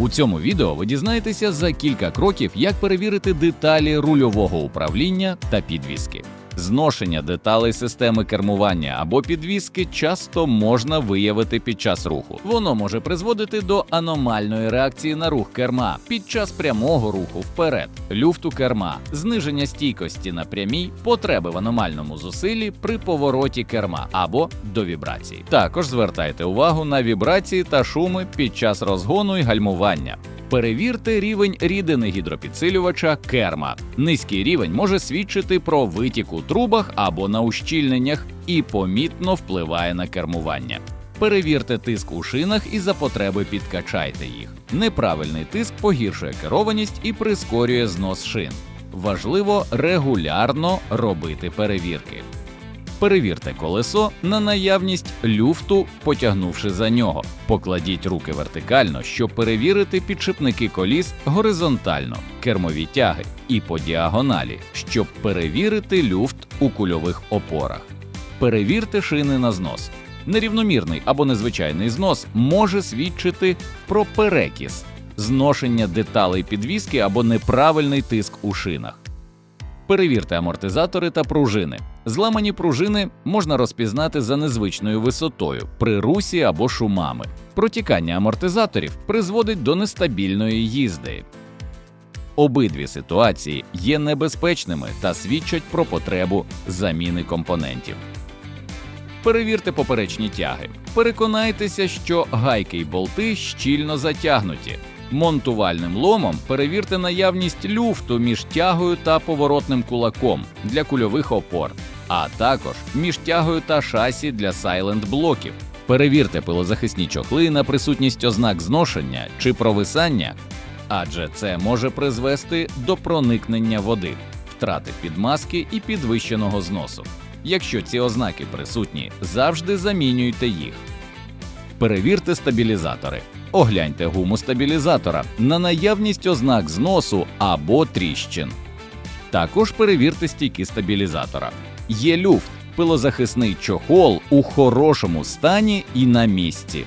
У цьому відео ви дізнаєтеся за кілька кроків, як перевірити деталі рульового управління та підвіски. Зношення деталей системи кермування або підвіски часто можна виявити під час руху. Воно може призводити до аномальної реакції на рух керма під час прямого руху вперед, люфту керма, зниження стійкості на прямій, потреби в аномальному зусиллі при повороті керма або до вібрацій. Також звертайте увагу на вібрації та шуми під час розгону і гальмування. Перевірте рівень рідини гідропідсилювача керма. Низький рівень може свідчити про витік у трубах або на ущільненнях і помітно впливає на кермування. Перевірте тиск у шинах і за потреби підкачайте їх. Неправильний тиск погіршує керованість і прискорює знос шин. Важливо регулярно робити перевірки. Перевірте колесо на наявність люфту, потягнувши за нього. Покладіть руки вертикально, щоб перевірити підшипники коліс горизонтально, кермові тяги і по діагоналі, щоб перевірити люфт у кульових опорах. Перевірте шини на знос. Нерівномірний або незвичайний знос може свідчити про перекіс, зношення деталей підвіски або неправильний тиск у шинах. Перевірте амортизатори та пружини. Зламані пружини можна розпізнати за незвичною висотою при русі або шумами. Протікання амортизаторів призводить до нестабільної їзди. Обидві ситуації є небезпечними та свідчать про потребу заміни компонентів. Перевірте поперечні тяги. Переконайтеся, що гайки й болти щільно затягнуті. Монтувальним ломом перевірте наявність люфту між тягою та поворотним кулаком для кульових опор, а також між тягою та шасі для сайленд блоків. Перевірте пилозахисні чохли на присутність ознак зношення чи провисання, адже це може призвести до проникнення води, втрати підмазки і підвищеного зносу. Якщо ці ознаки присутні, завжди замінюйте їх. Перевірте стабілізатори. Огляньте гуму стабілізатора на наявність ознак зносу або тріщин. Також перевірте стійки стабілізатора. Є люфт, пилозахисний чохол у хорошому стані і на місці.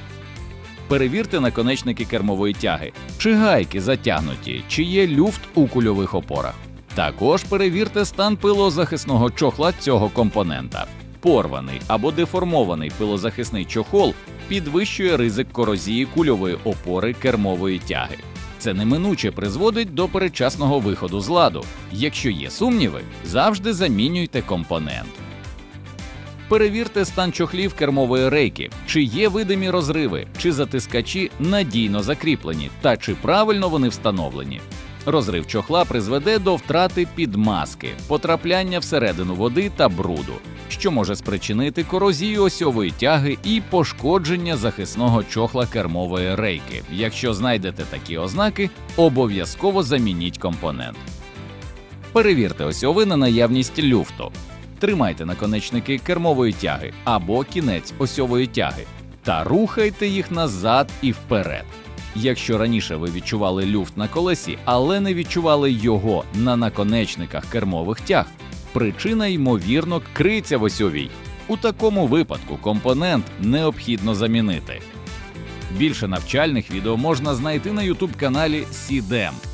Перевірте наконечники кермової тяги, чи гайки затягнуті, чи є люфт у кульових опорах. Також перевірте стан пилозахисного чохла цього компонента. Порваний або деформований пилозахисний чохол підвищує ризик корозії кульової опори кермової тяги. Це неминуче призводить до передчасного виходу з ладу. Якщо є сумніви, завжди замінюйте компонент. Перевірте стан чохлів кермової рейки, чи є видимі розриви, чи затискачі надійно закріплені, та чи правильно вони встановлені. Розрив чохла призведе до втрати підмазки, потрапляння всередину води та бруду, що може спричинити корозію осьової тяги і пошкодження захисного чохла кермової рейки. Якщо знайдете такі ознаки, обов'язково замініть компонент. Перевірте осьови на наявність люфту. Тримайте наконечники кермової тяги або кінець осьової тяги та рухайте їх назад і вперед. Якщо раніше ви відчували люфт на колесі, але не відчували його на наконечниках кермових тяг, причина ймовірно криця в осьовій. У такому випадку компонент необхідно замінити. Більше навчальних відео можна знайти на YouTube каналі CDEM.